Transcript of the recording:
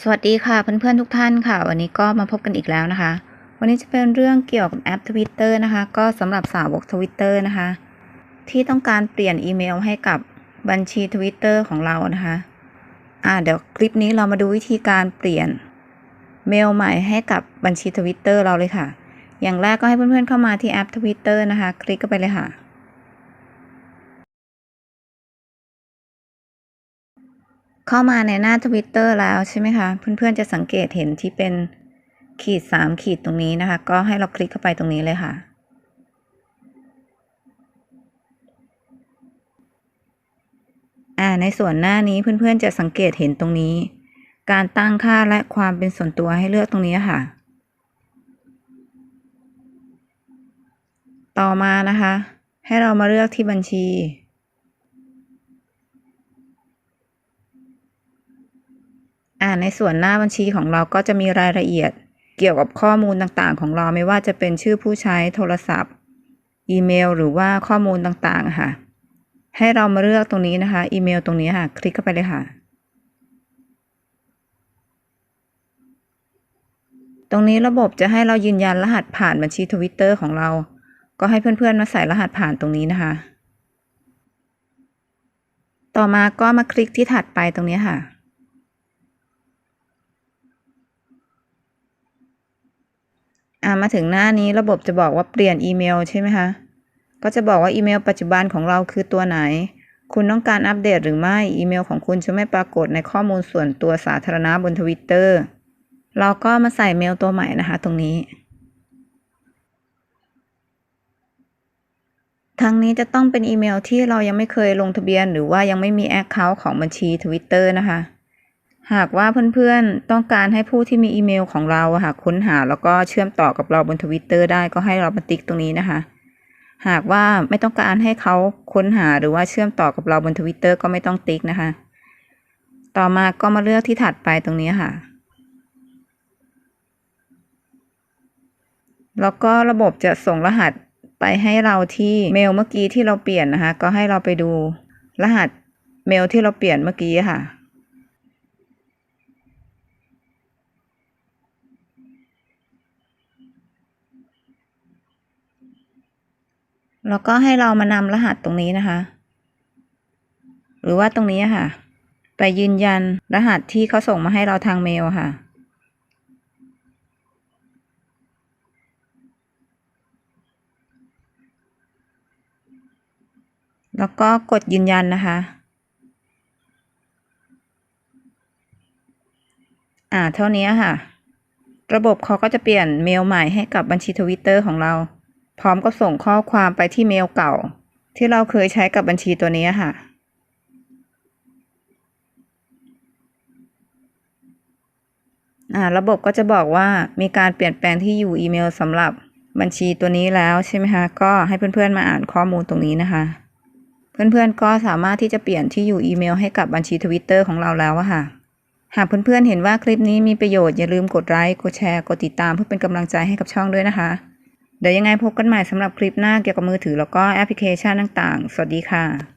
สวัสดีค่ะเพื่อนๆทุกท่านค่ะ วันนี้ก็มาพบกันอีกแล้วนะคะ วันนี้จะเป็นเรื่องเกี่ยวกับแอป Twitter นะคะ ก็สำหรับสาวก Twitter นะคะ ที่ต้องการเปลี่ยนอีเมลให้กับบัญชี Twitter ของเรานะคะอ่าเดี๋ยวคลิปนี้เรามาดูวิธีการเปลี่ยนเมลใหม่ให้กับบัญชี Twitter เราเลยค่ะ อย่างแรกก็ให้เพื่อนๆเข้ามาที่แอป Twitter นะคะ คลิกเข้าไปเลยค่ะ เข้ามาในหน้า Twitter แล้วใช่ไหมคะ เพื่อนๆจะสังเกตเห็นที่เป็นขีดสามขีดตรงนี้นะคะ ก็ให้เราคลิกเข้าไปตรงนี้เลยค่ะอ่าในส่วนหน้านี้เพื่อนๆจะสังเกตเห็นตรงนี้ การตั้งค่าและความเป็นส่วนตัวให้เลือกตรงนี้ค่ะ ต่อมานะคะ ให้เรามาเลือกที่บัญชี อ่าในส่วนหน้าบัญชีของเราก็จะมีรายละเอียดเกี่ยวกับข้อมูลต่างๆ ของเราไม่ว่าจะเป็นชื่อผู้ใช้โทรศัพท์ อีเมล หรือว่าข้อมูลต่างๆค่ะ ให้เรามาเลือกตรงนี้นะคะ อีเมลตรงนี้ค่ะ คลิกเข้าไปเลยค่ะ ตรงนี้ระบบจะให้เรายืนยันรหัสผ่านบัญชี Twitter ของเรา ก็ให้เพื่อนๆมาใส่รหัสผ่านตรงนี้นะคะ ต่อมาก็มาคลิกที่ถัดไปตรงนี้ค่ะ อ่า มาถึงหน้านี้ระบบจะบอกว่าเปลี่ยนอีเมลใช่ไหมคะ ก็จะบอกว่าอีเมลปัจจุบันของเราคือตัวไหน คุณต้องการอัปเดตหรือไม่ อีเมลของคุณจะไม่ปรากฏในข้อมูลส่วนตัวสาธารณะบนทวิตเตอร์ เราก็มาใส่เมลตัวใหม่นะคะตรงนี้ทั้งนี้จะต้องเป็นอีเมลที่เรายังไม่เคยลงทะเบียน หรือว่ายังไม่มีแอคเคาท์ของบัญชี Twitter นะคะ หากว่าเพื่อนๆ ต้องการให้ผู้ที่มีอีเมลของเราค่ะค้นหาแล้วก็เชื่อมต่อกับเราบนทวิตเตอร์ได้ก็ให้เรามาติ๊กตรงนี้นะคะ หากว่าไม่ต้องการให้เขาค้นหาหรือว่าเชื่อมต่อกับเราบนทวิตเตอร์ก็ไม่ต้องติ๊กนะคะ ต่อมาก็มาเลือกที่ถัดไปตรงนี้ค่ะ แล้วก็ระบบจะส่งรหัสไปให้เราที่เมลเมื่อกี้ที่เราเปลี่ยนนะคะ ก็ให้เราไปดูรหัสเมลที่เราเปลี่ยนเมื่อกี้ค่ะ แล้วก็ให้เรามานำรหัสตรงนี้นะคะ หรือว่าตรงนี้ค่ะ ไปยืนยันรหัสที่เขาส่งมาให้เราทางเมลค่ะ แล้วก็กดยืนยันนะคะอ่าเท่านี้ค่ะ ระบบเขาก็จะเปลี่ยนเมลใหม่ให้กับบัญชีทวิตเตอร์ของเรา พร้อมกับส่งข้อความไปที่เมลเก่า ที่เราเคยใช้กับบัญชีตัวนี้ค่ะ ระบบก็จะบอกว่ามีการเปลี่ยนแปลงที่อยู่อีเมลสำหรับบัญชีตัวนี้แล้วใช่ไหมคะ ก็ให้เพื่อนๆมาอ่านข้อมูลตรงนี้นะคะ เพื่อนๆก็สามารถที่จะเปลี่ยนที่อยู่อีเมลให้กับบัญชี Twitter ของเราแล้วอะค่ะ หากเพื่อนๆเห็นว่าคลิปนี้มีประโยชน์อย่าลืมกดไลค์ กดแชร์ กดติดตามเพื่อเป็นกำลังใจให้กับช่องด้วยนะคะ เดี๋ยวยังไงพบกันใหม่สำหรับคลิปหน้าเกี่ยวกับมือถือแล้วก็แอปพลิเคชันต่างๆ สวัสดีค่ะ